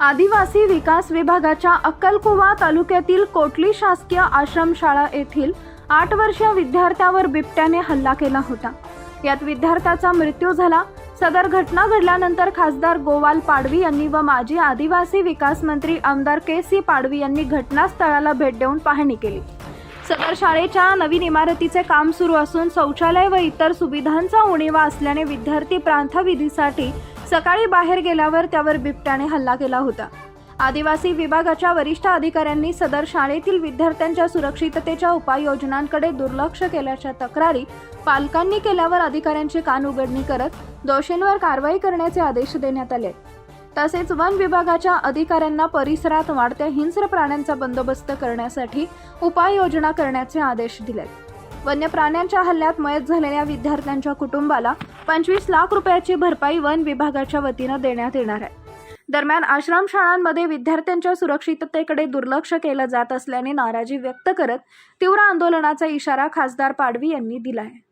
आदिवासी विकास विभागाच्या अक्कलकुवा तालुक्यातील कोटली शासकीय आश्रमशाळा येथील आठ वर्षीय विद्यार्थ्यावर बिबट्याने हल्ला केला होता. यात विद्यार्थ्याचा मृत्यू झाला. सदर घटना घडल्यानंतर खासदार गोवाल पाडवी यांनी व माजी आदिवासी विकास मंत्री आमदार के सी पाडवी यांनी घटनास्थळाला भेट देऊन पाहणी केली. सदर शाळेच्या नवीन इमारतीचे काम सुरू असून शौचालय व इतर सुविधांचा उणीवा असल्याने विद्यार्थी प्रांतविधीसाठी सकाळी बाहेर गेल्यावर त्यावर बिबट्याने हल्ला केला होता. आदिवासी विभागाच्या वरिष्ठ अधिकाऱ्यांनी सदर शाळेतील विद्यार्थ्यांच्या सुरक्षिततेच्या उपाययोजनांकडे दुर्लक्ष केल्याच्या तक्रारी पालकांनी केल्यावर अधिकाऱ्यांची कान उघडणी करत दोषींवर कारवाई करण्याचे आदेश देण्यात आले. तसेच वन विभागाच्या अधिकाऱ्यांना परिसरात वाढत्या हिंस्र प्राण्यांचा बंदोबस्त करण्यासाठी उपाययोजना करण्याचे आदेश दिले. वन्य प्राण्यांच्या हल्ल्यात मयत झालेल्या विद्यार्थ्यांच्या कुटुंबाला पंचवीस लाख रुपयाची भरपाई वन विभागाच्या वतीनं देण्यात येणार आहे. दरम्यान आश्रमशाळांमध्ये विद्यार्थ्यांच्या सुरक्षिततेकडे दुर्लक्ष केलं जात असल्याने नाराजी व्यक्त करत तीव्र आंदोलनाचा इशारा खासदार पाडवी यांनी दिला आहे.